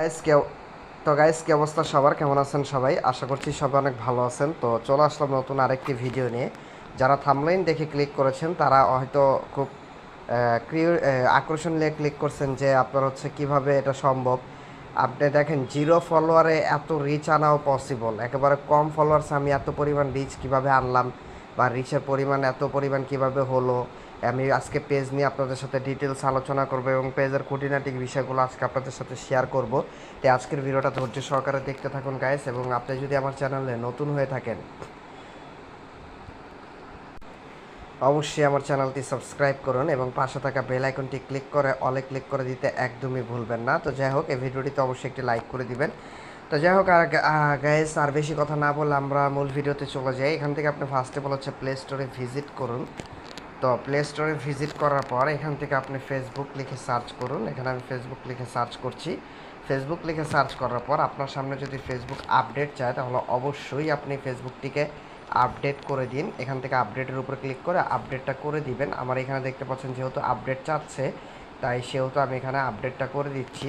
Guys কে তো guys কি অবস্থা সবার, কেমন আছেন সবাই? আশা করছি সবাই অনেক ভালো আছেন। তো চলে আসলাম নতুন আরেকটি ভিডিও নিয়ে। যারা থামলাইন দেখে ক্লিক করেছেন, তারা হয়তো খুব আকর্ষণ নিয়ে ক্লিক করছেন যে আপনার হচ্ছে কীভাবে এটা সম্ভব। আপনি দেখেন, জিরো ফলোয়ারে এত রিচ আনাও পসিবল একেবারে কম ফলোয়ার্স আমি এত পরিমাণ রিচ কীভাবে আনলাম? বা রিচের পরিমাণ, এত পরিমাণ কীভাবে হলো? আমি আজকে পেজ নিয়ে আপনাদের সাথে ডিটেলস আলোচনা করব এবং পেজের খুঁটিনাটি বিষয়গুলো আজকে আপনাদের সাথে শেয়ার করব। তাই আজকের ভিডিওটা ধৈর্য সহকারে দেখতে থাকুন গাইস এবং আপনি যদি আমার চ্যানেলে নতুন হয়ে থাকেন, অবশ্যই আমার চ্যানেলটি সাবস্ক্রাইব করুন এবং পাশে থাকা বেল আইকনটি ক্লিক করে অলে ক্লিক করে দিতে একদমই ভুলবেন না। তো যাই হোক, এই ভিডিওটিতে অবশ্যই একটি লাইক করে দিবেন। তো যাই হোক, আর গাইস আর বেশি কথা না বলে আমরা মূল ভিডিওতে চলে যাই। এখান থেকে আপনি ফার্স্টে বলা হচ্ছে প্লে স্টোরে ভিজিট করুন। তো প্লে স্টোরে ভিজিট করার পর এখান থেকে আপনি ফেসবুক লিখে সার্চ করুন। এখানে আমি ফেসবুক লিখে সার্চ করছি। ফেসবুক লিখে সার্চ করার পর আপনার সামনে যদি ফেসবুক আপডেট চায়, তাহলে অবশ্যই আপনি ফেসবুকটিকে আপডেট করে দিন। এখান থেকে আপডেটের উপর ক্লিক করে আপডেটটা করে দিবেন। আমার এখানে দেখতে পাচ্ছেন যেহেতু আপডেট চাচ্ছে, তাই সেহেতু আমি এখানে আপডেটটা করে দিচ্ছি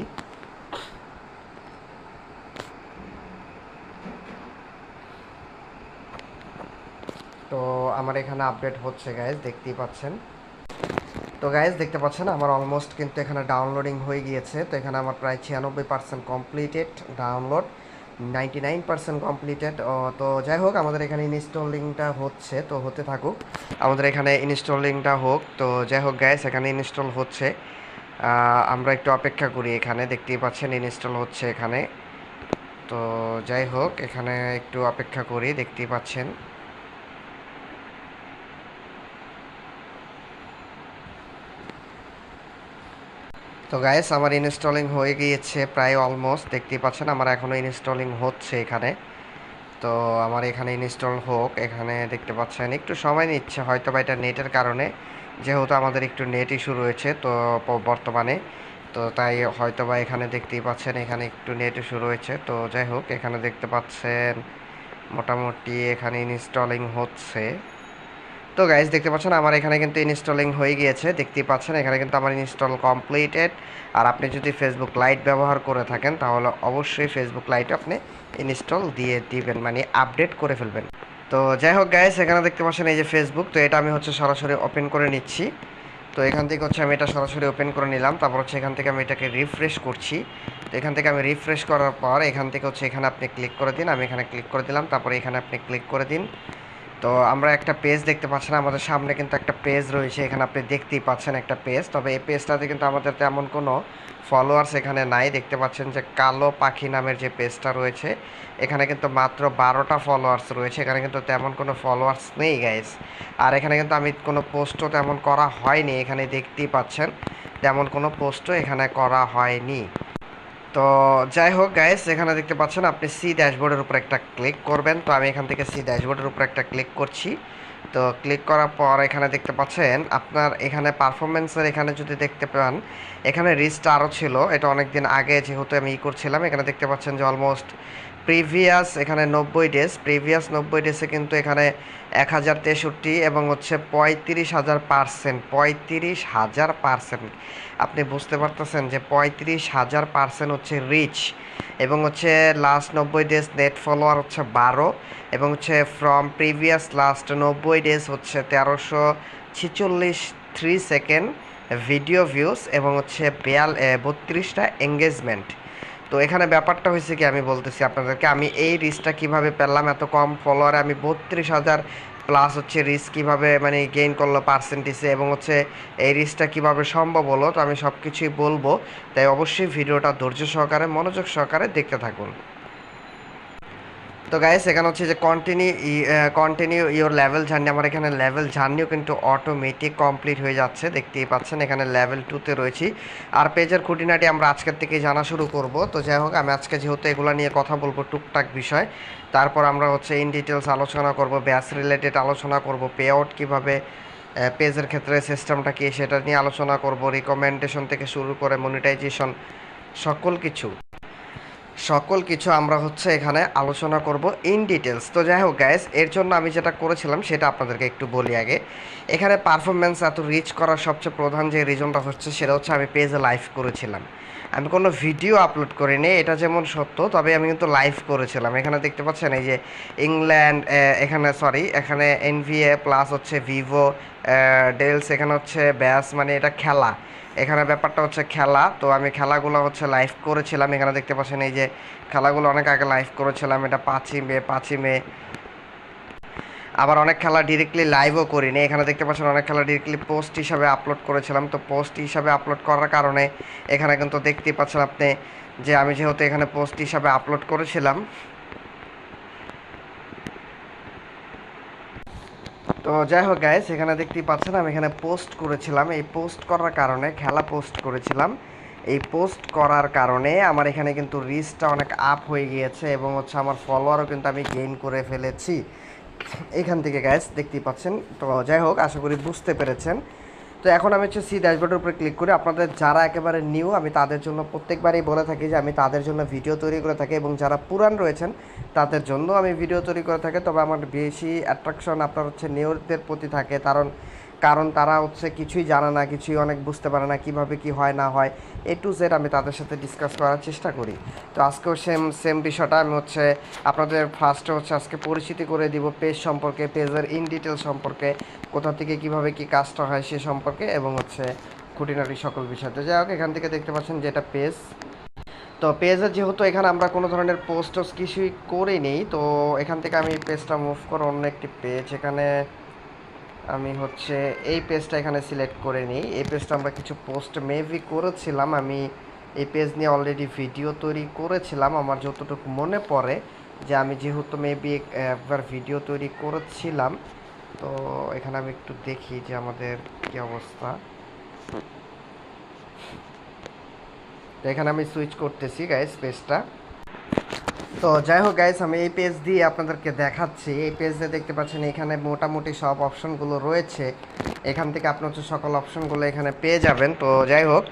তো আমার এখানে আপডেট হচ্ছে গাইজ দেখতেই পাচ্ছেন। তো গাইজ দেখতে পাচ্ছেন, আমার অলমোস্ট কিন্তু এখানে ডাউনলোডিং হয়ে গিয়েছে। তো, এখানে আমার প্রায় ছিয়ানব্বই percent completed download ninety nine percent completed তো, যাই হোক, আমাদের এখানে ইনস্টলিংটা হচ্ছে, তো, হতে থাকুক। আমাদের এখানে ইনস্টলিংটা হোক, তো, যাই হোক গ্যাস এখানে ইনস্টল হচ্ছে। আমরা একটু অপেক্ষা করি এখানে, দেখতেই পাচ্ছেন ইনস্টল হচ্ছে এখানে। তো, যাই হোক, এখানে একটু অপেক্ষা করি, দেখতেই পাচ্ছেন। তো গাইস আমার ইনস্টলিং হয়ে গিয়েছে প্রায় অলমোস্ট দেখতেই পাচ্ছেন আমার এখনও ইনস্টলিং হচ্ছে এখানে। তো আমার এখানে ইনস্টল হোক, এখানে দেখতে পাচ্ছেন, একটু সময় নিচ্ছে হয়তো বা এটা নেটের কারণে, যেহেতু আমাদের একটু নেট ইস্যু রয়েছে তো বর্তমানে। তো তাই হয়তো বা এখানে দেখতেই পাচ্ছেন, এখানে একটু নেট ইস্যু রয়েছে। তো যাই হোক, এখানে দেখতে পাচ্ছেন, মোটামুটি এখানে ইনস্টলিং হচ্ছে। তো গাইজ দেখতে পাচ্ছেন আমার এখানে কিন্তু ইনস্টলিং হয়ে গিয়েছে। দেখতেই পাচ্ছেন, এখানে কিন্তু আমার ইনস্টল কমপ্লিটেড আর আপনি যদি ফেসবুক লাইট ব্যবহার করে থাকেন, তাহলে অবশ্যই ফেসবুক লাইট আপনি ইনস্টল দিয়ে দিবেন মানে আপডেট করে ফেলবেন। তো যাই হোক গাইজ এখানে দেখতে পাচ্ছেন এই যে ফেসবুক তো এটা আমি হচ্ছে সরাসরি ওপেন করে নিচ্ছি। তো এখান থেকে হচ্ছে আমি এটা সরাসরি ওপেন করে নিলাম। তারপর হচ্ছে এখান থেকে আমি এটাকে রিফ্রেশ করছি। তো এখান থেকে আমি রিফ্রেশ করার পর, এখান থেকে হচ্ছে এখানে আপনি ক্লিক করে দিন। আমি এখানে ক্লিক করে দিলাম। তারপরে এখানে আপনি ক্লিক করে দিন। তো আমরা একটা পেজ দেখতে পাচ্ছেন আমাদের সামনে কিন্তু একটা পেজ রয়েছে, এখানে আপনি দেখতেই পাচ্ছেন একটা পেজ তবে এই পেজটাতে কিন্তু আমাদের তেমন কোনো ফলোয়ার্স এখানে নাই, দেখতে পাচ্ছেন যে কালো পাখি নামের যে পেজটা রয়েছে, এখানে কিন্তু মাত্র বারোটা ফলোয়ার্স রয়েছে, এখানে কিন্তু তেমন কোনো ফলোয়ার্স নেই গাইস আর এখানে কিন্তু আমি কোনো পোস্টও তেমন করা হয়নি, এখানে দেখতেই পাচ্ছেন, তেমন কোনো পোস্টও এখানে করা হয়নি। তো যাই হোক গাইস এখানে দেখতে পাচ্ছেন আপনি সি ড্যাশবোর্ডের উপর একটা ক্লিক করবেন। তো আমি এখান থেকে সি ড্যাশবোর্ডের উপর একটা ক্লিক করছি। তো ক্লিক করার পর এখানে দেখতে পাচ্ছেন, আপনার এখানে পারফরমেন্সের এখানে যদি দেখতে পান, এখানে রিস্কটা আরও ছিল। এটা অনেক দিন আগে যেহেতু আমি ই করছিলাম, এখানে দেখতে পাচ্ছেন যে অলমোস্ট প্রিভিয়াস এখানে নব্বই ডেজ প্রিভিয়াস নব্বই ডেজে কিন্তু এখানে এক হাজার তেষট্টি এবং হচ্ছে পঁয়ত্রিশ হাজার পার্সেন্ট পঁয়ত্রিশ হাজার পার্সেন্ট আপনি বুঝতে পারতেছেন যে পঁয়ত্রিশ হাজার পার্সেন্ট হচ্ছে রিচ এবং হচ্ছে লাস্ট নব্বই ডেজ নেট ফলোয়ার হচ্ছে বারো এবং হচ্ছে ফ্রম প্রিভিয়াস লাস্ট নব্বই ডেজ হচ্ছে তেরোশো ছিচল্লিশ থ্রি সেকেন্ড ভিডিও ভিউস এবং হচ্ছে বেয়াল বত্রিশটা এঙ্গেজমেন্ট তো এখানে ব্যাপারটা হয়েছে কি আমি বলতেছি আপনাদেরকে, আমি এই রিচটা কীভাবে পেলাম, এত কম ফলোয়ারে আমি বত্রিশ হাজার প্লাস হচ্ছে রিস্ক কীভাবে মানে গেইন করল পার্সেন্টেজে এবং হচ্ছে এই রিস্কটা কীভাবে সম্ভব হলো, তো আমি সব কিছুই বলব। তাই অবশ্যই ভিডিওটা ধৈর্য সহকারে, মনোযোগ সহকারে দেখতে থাকুন। তো গাইস এখানে হচ্ছে যে continue continue your level journey আমার এখানে লেভেল জার্নিও কিন্তু অটোমেটিক কমপ্লিট হয়ে যাচ্ছে, দেখতেই পাচ্ছেন, এখানে লেভেল টুতে রয়েছি। আর পেজের খুঁটিনাটি আমরা আজকের থেকে জানা শুরু করব। তো যাই হোক, আমি আজকে যেহেতু এগুলো নিয়ে কথা বলব টুকটাক বিষয়, তারপর আমরা হচ্ছে ইন ডিটেলস আলোচনা করব ব্যাস রিলেটেড আলোচনা করব পে আউট কীভাবে পেজের ক্ষেত্রে সিস্টেমটা কী, সেটা নিয়ে আলোচনা করব রিকমেন্ডেশন থেকে শুরু করে মনিটাইজেশন সকল কিছু। সকল কিছু আমরা হচ্ছে এখানে আলোচনা করব ইন ডিটেলস তো যাই হোক গ্যাস এর জন্য আমি যেটা করেছিলাম সেটা আপনাদেরকে একটু বলি আগে। এখানে পারফরমেন্স এত রিচ করার সবচেয়ে প্রধান যে রিজনটা হচ্ছে সেটা হচ্ছে আমি পেজে লাইভ করেছিলাম। আমি কোনো ভিডিও আপলোড করিনি, এটা যেমন সত্য, তবে আমি কিন্তু লাইভ করেছিলাম। এখানে দেখতে পাচ্ছেন এই যে ইংল্যান্ড এখানে সরি এখানে এনভিএ প্লাস হচ্ছে ভিভো ডেলস এখানে হচ্ছে ব্যাস মানে এটা খেলা। এখানে ব্যাপারটা হচ্ছে খেলা। তো আমি খেলাগুলো হচ্ছে লাইভ করেছিলাম। এখানে দেখতে পাচ্ছেন এই যে খেলাগুলো অনেক আগে লাইভ করেছিলাম। এটা পাঁচই মে পাঁচই মে। আবার অনেক খেলা ডিরেক্টলি লাইভও করিনি। এখানে দেখতে পাচ্ছেন অনেক খেলা ডিরেক্টলি পোস্ট হিসাবে আপলোড করেছিলাম। তো পোস্ট হিসাবে আপলোড করার কারণে এখানে কিন্তু দেখতেই পাচ্ছেন আপনি যে আমি যেহেতু এখানে পোস্ট হিসাবে আপলোড করেছিলাম তো যাই হোক গাইস এখানে দেখতেই পাচ্ছেন, আমি এখানে পোস্ট করেছিলাম। এই পোস্ট করার কারণে, খেলা পোস্ট করেছিলাম। এই পোস্ট করার কারণে আমার এখানে কিন্তু রিচটা অনেক আপ হয়ে গিয়েছে এবং হচ্ছে আমার ফলোয়ারও কিন্তু আমি গেইন করে ফেলেছি। এখান থেকে গ্যাস দেখতেই পাচ্ছেন। তো যাই হোক, আশা করি বুঝতে পেরেছেন। তো এখন আমি হচ্ছে সি ড্যাশবোর্ডের উপরে ক্লিক করি আপনাদের যারা একেবারে নিউ, আমি তাদের জন্য প্রত্যেকবারই বলে থাকি যে আমি তাদের জন্য ভিডিও তৈরি করে থাকি এবং যারা পুরান রয়েছেন, তাদের জন্য আমি ভিডিও তৈরি করে থাকি। তবে আমার বেশি অ্যাট্রাকশন আপনার হচ্ছে নিউদের প্রতি থাকে, কারণ কারণ তারা হচ্ছে কিছুই জানে না, কিছুই অনেক বুঝতে পারে না কীভাবে কি হয়, না হয়। এ টু জেড আমি তাদের সাথে ডিসকাস করার চেষ্টা করি। তো আজকেও সেম সেম বিষয়টা আমি হচ্ছে আপনাদের ফার্স্টে হচ্ছে আজকে পরিচিতি করে দিব পেজ সম্পর্কে পেজের ইন ডিটেল সম্পর্কে, কোথা থেকে কীভাবে কি কাজটা হয় সে সম্পর্কে এবং হচ্ছে খুঁটিনাটি সকল বিষয়। তো যাই হোক, এখান থেকে দেখতে পাচ্ছেন যেটা পেজ তো পেজে যেহেতু এখানে আমরা কোনো ধরনের পোস্ট কিছুই করিনি, তো এখান থেকে আমি পেজটা মুভ করে অন্য একটি পেজ এখানে আমি হচ্ছে এই পেজটা এখানে সিলেক্ট করে নিই। এই পেজটা আমরা কিছু পোস্ট মেবি করেছিলাম। আমি এই পেজ নিয়ে অলরেডি ভিডিও তৈরি করেছিলাম। আমার যতটুকু মনে পড়ে যে আমি যেহেতু মেবি একবার ভিডিও তৈরি করেছিলাম, তো এখানে আমি একটু দেখি যে আমাদের কি অবস্থা। এখানে আমি সুইচ করতেছি গাইস পেজটা তো যাই হোক গাইস আমি এই পেজ দিয়ে আপনাদেরকে দেখাচ্ছি। এই পেজে দেখতে পাচ্ছেন, এখানে মোটামুটি সব অপশনগুলো রয়েছে। এখান থেকে আপনি হচ্ছে সকল অপশনগুলো এখানে পেয়ে যাবেন। তো যাই হোক,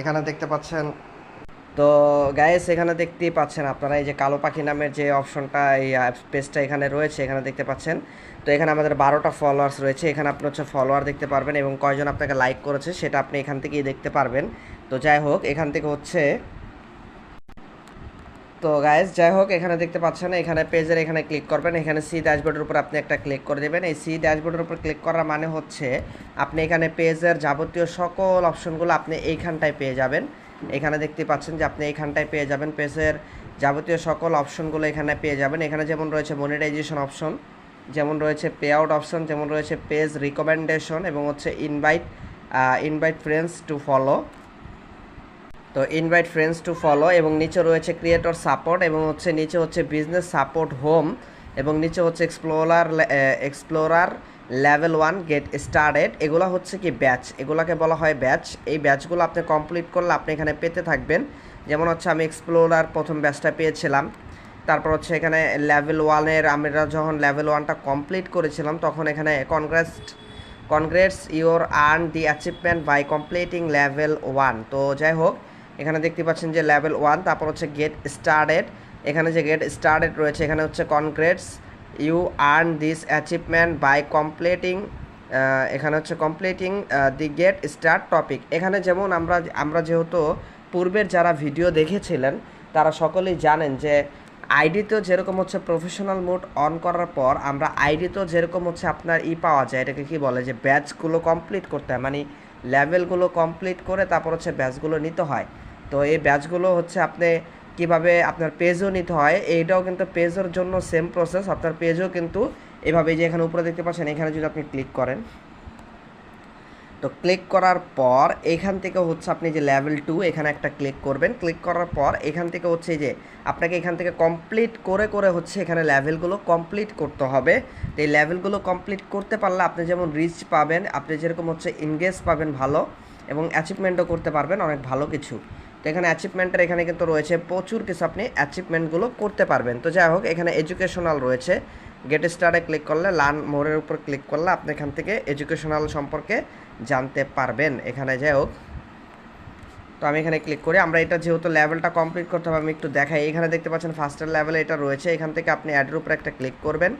এখানে দেখতে পাচ্ছেন। তো গাইস এখানে দেখতেই পাচ্ছেন আপনারা, এই যে কালো পাখি নামের যে অপশনটা এই পেজটা এখানে রয়েছে, এখানে দেখতে পাচ্ছেন। তো এখানে আমাদের বারোটা ফলোয়ার্স রয়েছে। এখানে আপনি হচ্ছে ফলোয়ার দেখতে পারবেন এবং কয়জন আপনাকে লাইক করেছে, সেটা আপনি এখান থেকেই দেখতে পারবেন। তো যাই হোক, এখান থেকে হচ্ছে, তো গাইস যাই হোক, এখানে দেখতে পাচ্ছেন, এখানে পেজের এখানে ক্লিক করবেন, এখানে সি ড্যাশবোর্ডের উপর আপনি একটা ক্লিক করে দেবেন। এই সি ড্যাশবোর্ডের উপর ক্লিক করার মানে হচ্ছে, আপনি এখানে পেজের যাবতীয় সকল অপশনগুলো আপনি এইখানটায় পেয়ে যাবেন। এখানে দেখতে পাচ্ছেন যে আপনি এইখানটায় পেয়ে যাবেন পেজের যাবতীয় সকল অপশনগুলো এখানে পেয়ে যাবেন। এখানে যেমন রয়েছে মনিটাইজেশন অপশন যেমন রয়েছে পে আউট অপশন যেমন রয়েছে পেজ রিকমেন্ডেশন এবং হচ্ছে invite invite friends to follow তো ইনভাইট ফ্রেন্ডস টু ফলো এবং নিচে রয়েছে ক্রিয়েটর সাপোর্ট এবং হচ্ছে নিচে হচ্ছে বিজনেস সাপোর্ট হোম এবং নিচে হচ্ছে explorer explorer level one get started এগুলো হচ্ছে কি ব্যাচ এগুলোকে বলা হয় ব্যাচ এই ব্যাচগুলো আপনি কমপ্লিট করলে আপনি এখানে পেতে থাকবেন। যেমন হচ্ছে আমি এক্সপ্লোরার প্রথম ব্যাচটা পেয়েছিলাম। তারপর হচ্ছে এখানে লেভেল ওয়ানের আমরা যখন লেভেল ওয়ানটা কমপ্লিট করেছিলাম, তখন এখানে congress congrats your earn the achievement by completing level one তো যাই হোক এখানে দেখতে পাচ্ছেন যে লেভেল ওয়ান, তারপর হচ্ছে গেট স্টার্টেড। এখানে যে গেট স্টার্টেড রয়েছে, এখানে হচ্ছে congrats you earn this achievement by completing এখানে হচ্ছে completing the get start topic. এখানে যেমন আমরা আমরা যেহেতু পূর্বের যারা ভিডিও দেখেছিলেন, তারা সকলেই জানেন যে আইডিতেও যেরকম হচ্ছে প্রফেশনাল মোড অন করার পর আমরা আইডিতেও যেরকম হচ্ছে আপনার ই পাওয়া যায়, এটাকে কি বলে যে ব্যাচগুলো কমপ্লিট করতে হয়। মানে লেভেলগুলো কমপ্লিট করে তারপর হচ্ছে ব্যাচগুলো নিতে হয়। তো এই ব্যাচগুলো হচ্ছে আপনি কীভাবে আপনার পেজও নিতে হয়, এইটাও কিন্তু পেজের জন্য সেম প্রসেস আপনার পেজও কিন্তু এভাবে যে এখানে উপরে দেখতে পাচ্ছেন, এখানে যদি আপনি ক্লিক করেন, তো ক্লিক করার পর এখান থেকে হচ্ছে আপনি যে লেভেল টু এখানে একটা ক্লিক করবেন। ক্লিক করার পর এখান থেকে হচ্ছে যে আপনাকে এখান থেকে কমপ্লিট করে করে হচ্ছে এখানে লেভেলগুলো কমপ্লিট করতে হবে। তো এই লেভেলগুলো কমপ্লিট করতে পারলে আপনি যেমন রিচ পাবেন, আপনি যেরকম হচ্ছে ইনগেজ পাবেন ভালো এবং অ্যাচিভমেন্টও করতে পারবেন অনেক ভালো কিছু। তো এখানে অ্যাচিভমেন্টের এখানে কিন্তু রয়েছে প্রচুর কিছু আপনি অ্যাচিভমেন্টগুলো করতে পারবেন। তো যাই হোক, এখানে এডুকেশনাল রয়েছে। গেট স্টারে ক্লিক করলে লার্ন মোড়ের উপর ক্লিক করলে আপনি এখান থেকে এডুকেশনাল সম্পর্কে জানতে পারবেন। এখানে যাই হোক, তো আমি এখানে ক্লিক করি। আমরা এটা যেহেতু লেভেলটা কমপ্লিট করতে হবে, আমি একটু দেখাই। এখানে দেখতে পাচ্ছেন ফার্স্টের লেভেলে এটা রয়েছে। এখান থেকে আপনি অ্যাডের উপর একটা ক্লিক করবেন।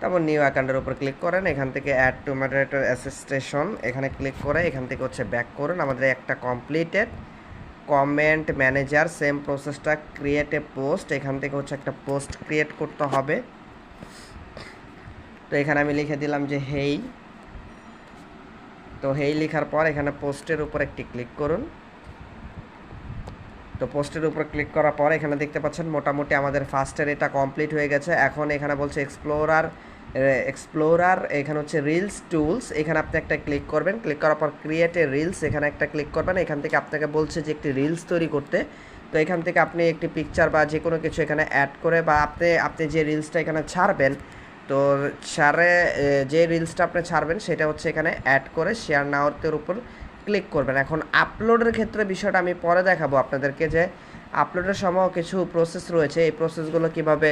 তারপর নিউ অ্যাকাউন্টের উপর ক্লিক করেন। এখান থেকে অ্যাড টু মডারেটর অ্যাসিস্টেশন এখানে ক্লিক করে, এখান থেকে হচ্ছে ব্যাক করুন। আমাদের একটা কমপ্লিটেড কমেন্ট ম্যানেজার সেম প্রসেসটা ক্রিয়েট এ পোস্ট এখান থেকে হচ্ছে একটা পোস্ট ক্রিয়েট করতে হবে। তো এখানে আমি লিখে দিলাম যে, হেই। তো হেই লেখার পর এখানে পোস্টের উপর একটি ক্লিক করুন। তো পোস্টের উপর ক্লিক করার পর এখানে দেখতে পাচ্ছেন, মোটামুটি আমাদের ফার্স্টের এটা কমপ্লিট হয়ে গেছে। এখন এখানে বলছে এক্সপ্লোরার এক্সপ্লোরার এখানে হচ্ছে রিলস টুলস এখানে আপনি একটা ক্লিক করবেন। ক্লিক করার পর ক্রিয়েট এ রিলস এখানে একটা ক্লিক করবেন। এখান থেকে আপনাকে বলছে যে একটি রিলস তৈরি করতে। তো এখান থেকে আপনি একটি পিকচার বা যে কোনো কিছু এখানে অ্যাড করে বা আপনি আপনি যে রিলসটা এখানে ছাড়বেন, তো ছাড়ে যে রিলসটা আপনি ছাড়বেন, সেটা হচ্ছে এখানে অ্যাড করে শেয়ার নাওয়ারতের উপর ক্লিক করবেন। এখন আপলোডের ক্ষেত্রে বিষয়টা আমি পরে দেখাবো আপনাদেরকে যে আপলোডের সময় কিছু প্রসেস রয়েছে। এই প্রসেসগুলো কীভাবে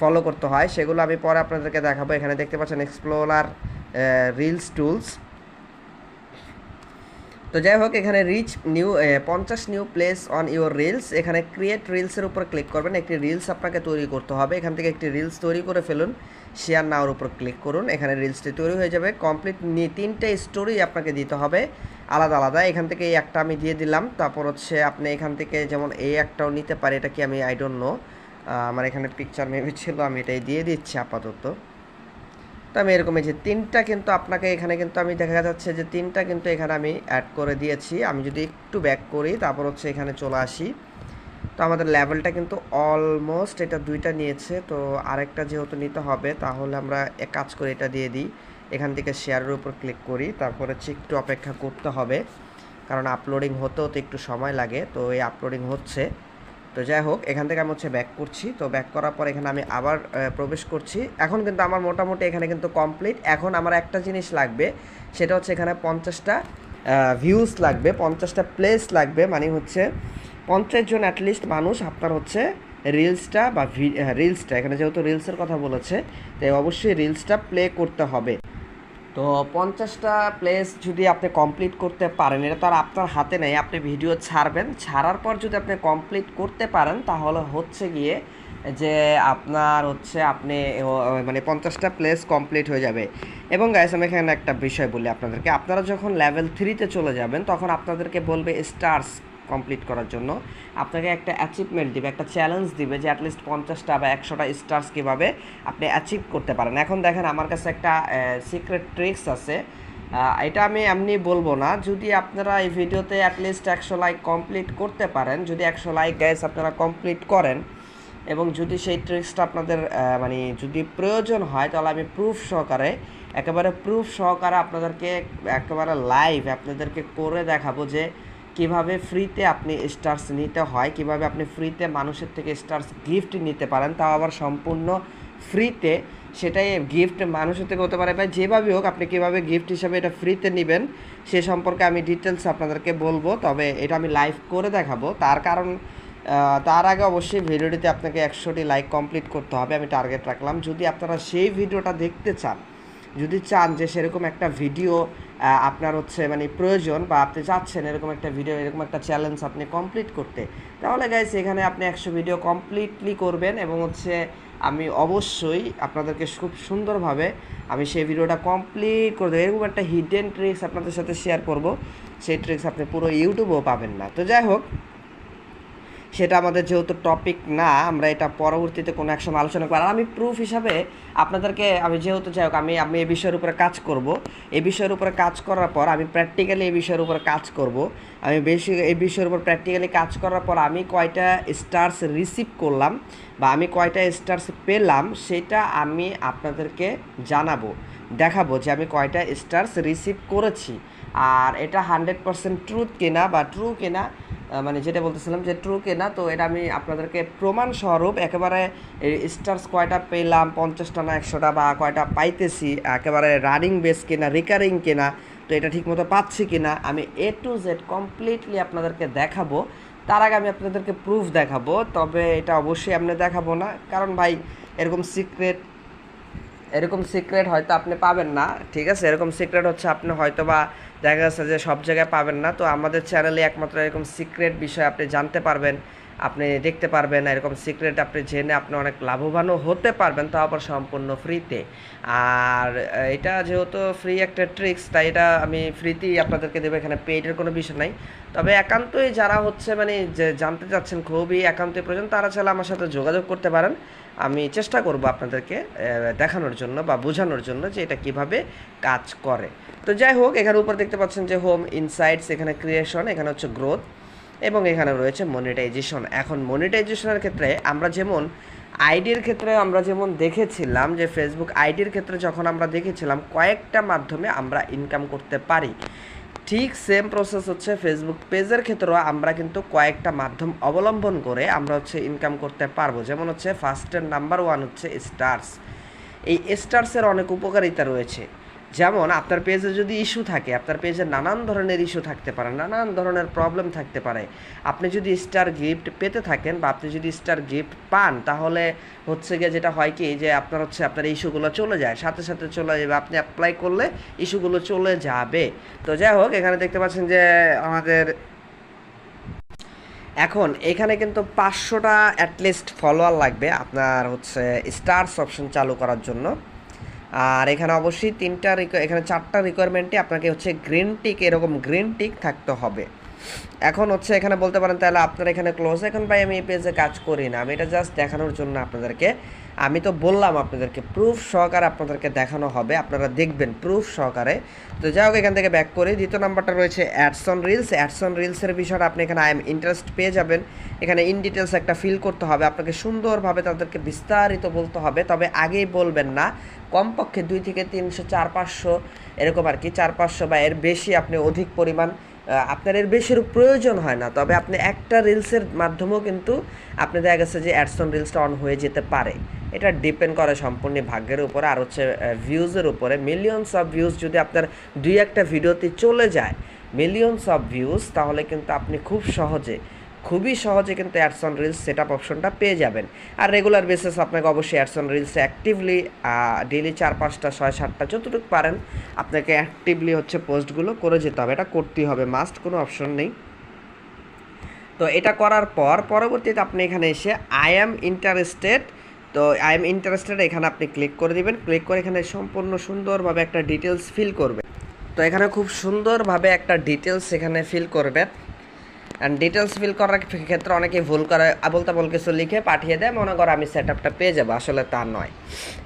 ফলো করতে হয়, সেগুলো আমি পরে আপনাদেরকে দেখাবো। এখানে দেখতে পাচ্ছেন এক্সপ্লোরার রিলস টুলস তো যাই হোক, এখানে রিচ নিউ পঞ্চাশ new place on your reels এখানে ক্রিয়েট রিলসের উপর ক্লিক করবেন। একটি রিলস আপনাকে তৈরি করতে হবে। এখান থেকে একটি রিলস তৈরি করে ফেলুন। শেয়ার নাওয়ার উপর ক্লিক করুন। এখানে রিলসটি তৈরি হয়ে যাবে। কমপ্লিট তিনটে স্টোরি আপনাকে দিতে হবে। আলাদা আলাদা। এখান থেকে এই একটা আমি দিয়ে দিলাম। তারপর হচ্ছে আপনি এখান থেকে যেমন এই একটাও নিতে পারে, এটা কি আমি আই ডোন্ট নো আমার এখানে পিকচার মেবি ছিল, আমি এটাই দিয়ে দিচ্ছি আপাতত। তো আমি এরকম যে তিনটা কিন্তু আপনাকে এখানে কিন্তু আমি দেখা যাচ্ছে যে তিনটা কিন্তু এখানে আমি অ্যাড করে দিয়েছি। আমি যদি একটু ব্যাক করি, তারপর হচ্ছে এখানে চলে আসি। তো আমাদের লেভেলটা কিন্তু অলমোস্ট এটা দুইটা নিয়েছে, তো আরেকটা যেহেতু নিতে হবে, তাহলে আমরা এক কাজ করে এটা দিয়ে দিই। এখান থেকে শেয়ারের উপর ক্লিক করি, তারপরে হচ্ছে একটু অপেক্ষা করতে হবে। কারণ আপলোডিং হতেও তো একটু সময় লাগে, তো এই আপলোডিং হচ্ছে। তো যাই হোক, এখান থেকে আমি হচ্ছে ব্যাক করছি। তো ব্যাক করার পর এখানে আমি আবার প্রবেশ করছি। এখন কিন্তু আমার মোটামুটি এখানে কিন্তু কমপ্লিট এখন আমার একটা জিনিস লাগবে, সেটা হচ্ছে এখানে পঞ্চাশটা ভিউজ লাগবে, পঞ্চাশটা প্লেস লাগবে। মানে হচ্ছে পঞ্চাশ জন অ্যাটলিস্ট মানুষ আপনার হচ্ছে রিলসটা বা রিলসটা এখানে যেহেতু রিলসের কথা বলেছে, তাই অবশ্যই রিলসটা প্লে করতে হবে। তো পঞ্চাশটা প্লেস যদি আপনি কমপ্লিট করতে পারেন, এটা তো আর আপনার হাতে নেই, আপনি ভিডিও ছাড়বেন। ছাড়ার পর যদি আপনি কমপ্লিট করতে পারেন, তাহলে হচ্ছে গিয়ে যে আপনার হচ্ছে আপনি মানে পঞ্চাশটা প্লেস কমপ্লিট হয়ে যাবে। এবং গাইস আমি এখানে একটা বিষয় বলি আপনাদেরকে। আপনারা যখন লেভেল থ্রিতে চলে যাবেন, তখন আপনাদেরকে বলবে স্টার্স কমপ্লিট করার জন্য। আপনাকে একটা অ্যাচিভমেন্ট দিবে, একটা চ্যালেঞ্জ দিবে যে অ্যাটলিস্ট পঞ্চাশটা বা একশোটা স্টার্স কীভাবে আপনি অ্যাচিভ করতে পারেন। এখন দেখেন আমার কাছে একটা সিক্রেট ট্রিক্স আছে। এটা আমি এমনি বলব না। যদি আপনারা এই ভিডিওতে অ্যাটলিস্ট একশো লাইক কমপ্লিট করতে পারেন, যদি একশো লাইক গ্যাস আপনারা কমপ্লিট করেন, এবং যদি সেই ট্রিক্সটা আপনাদের মানে যদি প্রয়োজন হয়, তাহলে আমি প্রুফ সহকারে, একেবারে প্রুফ সহকারে আপনাদেরকে, একেবারে লাইভ আপনাদেরকে করে দেখাবো যে কীভাবে ফ্রিতে আপনি স্টার্স নিতে হয়, কীভাবে আপনি ফ্রিতে মানুষের থেকে স্টার্স গিফট নিতে পারেন, তাও আবার সম্পূর্ণ ফ্রিতে সেটাই গিফট মানুষের থেকে হতে পারে বা যেভাবে হোক, আপনি কীভাবে গিফট হিসাবে এটা ফ্রিতে নেবেন, সে সম্পর্কে আমি ডিটেলস আপনাদেরকে বলব। তবে এটা আমি লাইভ করে দেখাবো। তার কারণ তার আগে অবশ্যই ভিডিওটিতে আপনাকে একশোটি লাইক কমপ্লিট করতে হবে, আমি টার্গেট রাখলাম। যদি আপনারা সেই ভিডিওটা দেখতে চান, যদি চান যে সেরকম একটা ভিডিও আপনার হচ্ছে মানে প্রয়োজন বা আপনি চাচ্ছেন এরকম একটা ভিডিও এরকম একটা চ্যালেঞ্জ আপনি কমপ্লিট করতে। তাহলে গাইস এখানে আপনি একশো ভিডিও কমপ্লিটলি করবেন এবং হচ্ছে আমি অবশ্যই আপনাদেরকে খুব সুন্দরভাবে আমি সেই ভিডিওটা কমপ্লিট করে দেবো। এরকম একটা হিডেন ট্রিক্স আপনাদের সাথে শেয়ার করব। সেই ট্রিক্স আপনি পুরো ইউটিউবেও পাবেন না। তো যাই হোক সেটা আমাদের যেহেতু টপিক না, আমরা এটা পরবর্তীতে কোনো এক সময় আলোচনা করি আর আমি প্রুফ হিসাবে আপনাদেরকে, আমি যেহেতু যাই হোক, আমি আমি এই বিষয়ের উপরে কাজ করব। এই বিষয়ের উপরে কাজ করার পর আমি প্র্যাকটিক্যালি এই বিষয়ের উপরে কাজ করব। আমি বেশি, এই বিষয়ের উপর প্র্যাকটিক্যালি কাজ করার পর আমি কয়টা স্টার্স রিসিভ করলাম বা আমি কয়টা স্টার্স পেলাম, সেটা আমি আপনাদেরকে জানাব, দেখাবো যে আমি কয়টা স্টার্স রিসিভ করেছি। আর এটা হান্ড্রেড পারসেন্ট ট্রুথ কেনা বা ট্রু কেনা মানে যেটা বলতেছিলাম যে ট্রু কেনা, তো এটা আমি আপনাদেরকে প্রমাণ স্বরূপ একেবারে স্টার্স কয়টা পেলাম, পঞ্চাশটা না একশোটা বা কয়টা পাইতেছি, একেবারে রানিং বেস কেনা রিকারিং কেনা, তো এটা ঠিকমতো পাচ্ছি কিনা, আমি এ টু জেড কমপ্লিটলি আপনাদেরকে দেখাবো। তার আগে আমি আপনাদেরকে প্রুফ দেখাবো, তবে এটা অবশ্যই আপনি দেখাবো না, কারণ ভাই, এরকম সিক্রেট এরকম সিক্রেট হয়তো আপনি পাবেন না, ঠিক আছে? এরকম সিক্রেট হচ্ছে আপনি হয়তো বা দেখা যাচ্ছে যে সব জায়গায় পাবেন না। তো আমাদের চ্যানেলে একমাত্র এরকম সিক্রেট বিষয় আপনি জানতে পারবেন, আপনি দেখতে পারবেন, এরকম সিক্রেট আপনি জেনে আপনি অনেক লাভবানও হতে পারবেন তাও আবার সম্পূর্ণ ফ্রিতে আর এটা যেহেতু ফ্রি একটা ট্রিক্স তাই এটা আমি ফ্রিতেই আপনাদেরকে দেবো, এখানে পেইডের কোনো বিষয় নাই। তবে একান্তই যারা হচ্ছে মানে যে জানতে চাচ্ছেন, খুবই একান্তই প্রয়োজন, তারা চাইলে আমার সাথে যোগাযোগ করতে পারেন। আমি চেষ্টা করব আপনাদেরকে দেখানোর জন্য বা বোঝানোর জন্য যে এটা কীভাবে কাজ করে। তো যাই হোক, এখানে উপর দেখতে পাচ্ছেন যে হোম ইনসাইটস এখানে ক্রিয়েশন এখানে হচ্ছে গ্রোথ এবং এখানে রয়েছে মনিটাইজেশন এখন মনিটাইজেশনের ক্ষেত্রে আমরা যেমন আইডির ক্ষেত্রে আমরা যেমন দেখেছিলাম যে ফেসবুক আইডির ক্ষেত্রে যখন আমরা দেখেছিলাম, কয়েকটা মাধ্যমে আমরা ইনকাম করতে পারি। ঠিক সেম প্রসেস হচ্ছে ফেসবুক পেজের ক্ষেত্রেও আমরা কিন্তু কয়েকটা মাধ্যম অবলম্বন করে আমরা হচ্ছে ইনকাম করতে পারব। যেমন হচ্ছে ফার্স্টের নাম্বার ওয়ান হচ্ছে স্টার্স এই স্টার্সের অনেক উপকারিতা রয়েছে। যেমন আপনার পেজে যদি ইস্যু থাকে, আপনার পেজে নানান ধরনের ইস্যু থাকতে পারে, নানান ধরনের প্রবলেম থাকতে পারে। আপনি যদি স্টার গিফট পেতে থাকেন বা আপনি যদি স্টার গিফট পান, তাহলে হচ্ছে গিয়ে যেটা হয় কি যে আপনার হচ্ছে আপনার ইস্যুগুলো চলে যায়, সাথে সাথে চলে যাবে। আপনি অ্যাপ্লাই করলে ইস্যুগুলো চলে যাবে। তো যাই হোক, এখানে দেখতে পাচ্ছেন যে আমাদের এখন এখানে কিন্তু পাঁচশোটা অ্যাটলিস্ট ফলোয়ার লাগবে আপনার হচ্ছে স্টার্স অপশন চালু করার জন্য। আর এখানে অবশ্যই তিনটা এখানে চারটা রিকোয়ারমেন্টে আপনাকে হচ্ছে গ্রিন টিক এরকম গ্রিন টিক থাকতে হবে। এখন হচ্ছে এখানে বলতে পারেন তাহলে আপনারা এখানে ক্লোজ এখন ভাই আমি এই পেজে কাজ করি না। আমি এটা জাস্ট দেখানোর জন্য আপনাদেরকে, আমি তো বললাম আপনাদেরকে প্রুফ সহকারে আপনাদেরকে দেখানো হবে, আপনারা দেখবেন প্রুফ সহকারে। তো যাই হোক, এখান থেকে ব্যাক করি। দ্বিতীয় নাম্বারটা রয়েছে অ্যাডসন রিলস অ্যাডসন রিলসের বিষয়টা আপনি এখানে আই এম ইন্টারেস্ট পেয়ে যাবেন। এখানে ইন ডিটেলস একটা ফিল করতে হবে, আপনাকে সুন্দরভাবে তাদেরকে বিস্তারিত বলতে হবে। তবে আগেই বলবেন না, কমপক্ষে দুই থেকে তিনশো, চার পাঁচশো, এরকম আর কি, চার পাঁচশো বা এর বেশি আপনি অধিক পরিমাণ আপনার এর বেশির প্রয়োজন হয় না। তবে আপনি একটা রিলসের মাধ্যমেও কিন্তু আপনি দেখা গেছে যে অ্যাডসন রিলসটা অন হয়ে যেতে পারে। এটা ডিপেন্ড করে সম্পূর্ণ ভাগ্যের উপরে আর হচ্ছে ভিউজের উপরে। মিলিয়নস অফ ভিউজ যদি আপনার দুই একটা ভিডিওতে চলে যায় মিলিয়নস অফ ভিউজ তাহলে কিন্তু আপনি খুব সহজে খুবই সহজে কিন্তু অ্যাডসন রিলস সেট আপ অপশনটা পেয়ে যাবেন। আর রেগুলার বেসিস আপনাকে অবশ্যই অ্যাডসন রিলসে অ্যাক্টিভলি ডেলি চার পাঁচটা, ছয় সাতটা, যতটুকু পারেন আপনাকে অ্যাক্টিভলি হচ্ছে পোস্টগুলো করে যেতে হবে। এটা করতেই হবে মাস্ট কোনো অপশন নেই। তো এটা করার পর পরবর্তীতে আপনি এখানে এসে আই অ্যাম ইন্টারেস্টেড তো আই এম ইন্টারেস্টেড এখানে আপনি ক্লিক করে দিবেন। ক্লিক করে এখানে সম্পূর্ণ সুন্দরভাবে একটা ডিটেলস ফিল করবে। তো এখানে খুব সুন্দরভাবে একটা ডিটেলস এখানে ফিল করবেন অ্যান্ড ডিটেলস ফিল করার ক্ষেত্রে অনেকেই ভুল করে আবল তাবল কিছু লিখে পাঠিয়ে দেয়। মনে করো আমি সেট আপটা পেয়ে যাব, আসলে তা নয়।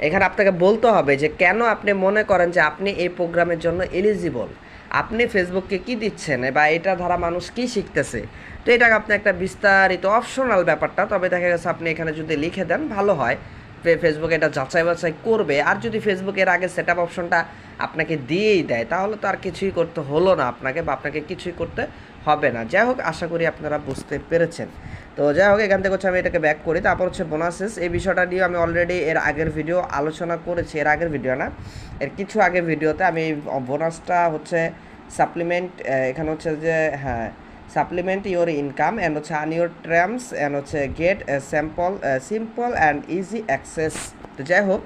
এখানে আপনাকে বলতে হবে যে কেন আপনি মনে করেন যে আপনি এই প্রোগ্রামের জন্য এলিজিবল আপনি ফেসবুককে কি দিচ্ছেন বা এটা ধারা মানুষ কি শিখতেছে? তো এটা আপনি একটা বিস্তারিত অপশনাল ব্যাপারটা, তবে দেখা গেছে আপনি এখানে যদি লিখে দেন, ভালো হয়। ফেসবুক এটা যাচাই বাছাই করবে। আর যদি ফেসবুক এর আগে সেট আপ অপশনটা আপনাকে দিয়েই দেয়, তাহলে তো আর কিছুই করতে হলো না আপনাকে বা আপনাকে কিছুই করতে হবে না। যাই হোক, আশা করি আপনারা বুঝতে পেরেছেন। তো যাই হোক, এখান থেকে হচ্ছে আমি এটাকে ব্যাক করি। তারপর হচ্ছে বোনাসেস এই বিষয়টা নিয়ে আমি অলরেডি এর আগের ভিডিও আলোচনা করেছি। এর আগের ভিডিও না, এর কিছু আগের ভিডিওতে আমি বোনাসটা হচ্ছে সাপ্লিমেন্ট এখানে হচ্ছে যে হ্যাঁ সাপ্লিমেন্ট ইওর ইনকাম অ্যান্ড হচ্ছে আন ইউর ট্রামস অ্যান্ড হচ্ছে get sample simple and easy access তো যাই হোক,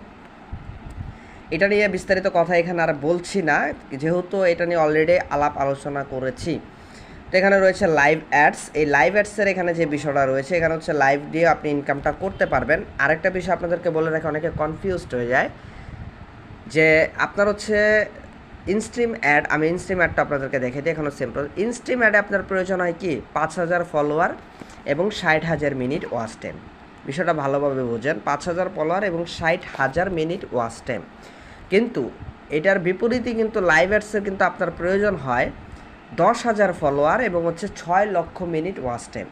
এটা নিয়ে বিস্তারিত কথা এখানে আর বলছি না। যেহেতু এটা নিয়ে অলরেডি আলাপ আলোচনা করেছি। তো এখানে রয়েছে লাইভ অ্যাডস এই লাইভ অ্যাডসের এখানে যে বিষয়টা রয়েছে, এখানে হচ্ছে লাইভ দিয়ে আপনি ইনকামটা করতে পারবেন। আরেকটা বিষয় আপনাদেরকে বলে রাখে, অনেকে কনফিউজড হয়ে যায়। যে আপনার হচ্ছে ইনস্ট্রিম অ্যাড আমি ইনস্ট্রিম অ্যাডটা আপনাদেরকে দেখে দিই এখনও সিম্পল ইনস্ট্রিম অ্যাডে আপনার প্রয়োজন হয় কি? পাঁচ হাজার ফলোয়ার এবং ষাট হাজার মিনিট ওয়াচ টাইম বিষয়টা ভালোভাবে বোঝেন, পাঁচ হাজার ফলোয়ার এবং ষাট হাজার মিনিট ওয়াচ টাইম কিন্তু এটার বিপরীতে কিন্তু লাইভ অ্যাডসের কিন্তু আপনার প্রয়োজন হয় দশ হাজার ফলোয়ার এবং হচ্ছে ছয় লক্ষ মিনিট ওয়াচ টাইম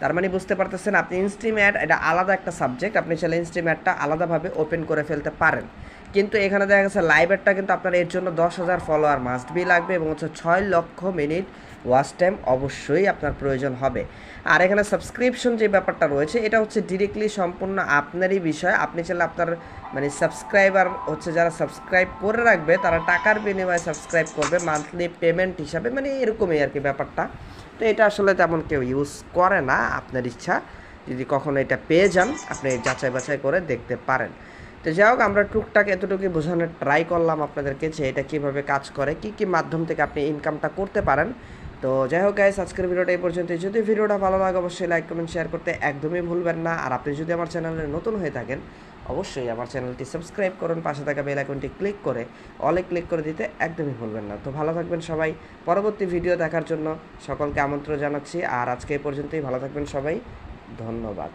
তার মানে বুঝতে পারতেছেন, আপনি ইনস্ট্রিম অ্যাড এটা আলাদা একটা সাবজেক্ট আপনি চাইলে ইনস্ট্রিম অ্যাডটা আলাদাভাবে ওপেন করে ফেলতে পারেন। কিন্তু এখানে দেখা গেছে লাইভ অ্যাডটা কিন্তু আপনার এর জন্য দশ হাজার ফলোয়ার মাস্ট বি লাগবে এবং হচ্ছে ছয় লক্ষ মিনিট ওয়াচ টাইম অবশ্যই আপনার প্রয়োজন হবে। আর এখানে সাবস্ক্রিপশন যে ব্যাপারটা রয়েছে, এটা হচ্ছে ডিরেক্টলি সম্পূর্ণ আপনারই বিষয়। আপনি চাইলে আপনার মানে সাবস্ক্রাইবার হচ্ছে যারা সাবস্ক্রাইব করে রাখবে, তারা টাকার বিনিময়ে সাবস্ক্রাইব করবে মান্থলি পেমেন্ট হিসাবে মানে এরকমই আর কি ব্যাপারটা। তো এটা আসলে তেমন কেউ ইউজ করে না, আপনার ইচ্ছা। যদি কখনো এটা পেয়ে যান, আপনি যাচাই বাছাই করে দেখতে পারেন। তো যাই হোক, আমরা টুকটাক এতটুকু বোঝানোর ট্রাই করলাম আপনাদেরকে যে এটা কীভাবে কাজ করে, কি কি মাধ্যম থেকে আপনি ইনকামটা করতে পারেন। তো যাই হোক গাইস আজকের ভিডিওটা এই পর্যন্ত যদি ভিডিওটা ভালো লাগে, অবশ্যই লাইক কমেন্ট শেয়ার করতে একদমই ভুলবেন না। আর আপনি যদি আমার চ্যানেলে নতুন হয়ে থাকেন, অবশ্যই আমার চ্যানেলটি সাবস্ক্রাইব করুন, পাশে থাকা বেল আইকনটি ক্লিক করে অলে ক্লিক করে দিতে একদমই ভুলবেন না। তো ভালো থাকবেন সবাই। পরবর্তী ভিডিও দেখার জন্য সকলকে আমন্ত্রণ জানাচ্ছি। আর আজকে এই পর্যন্তই। ভালো থাকবেন সবাই। ধন্যবাদ।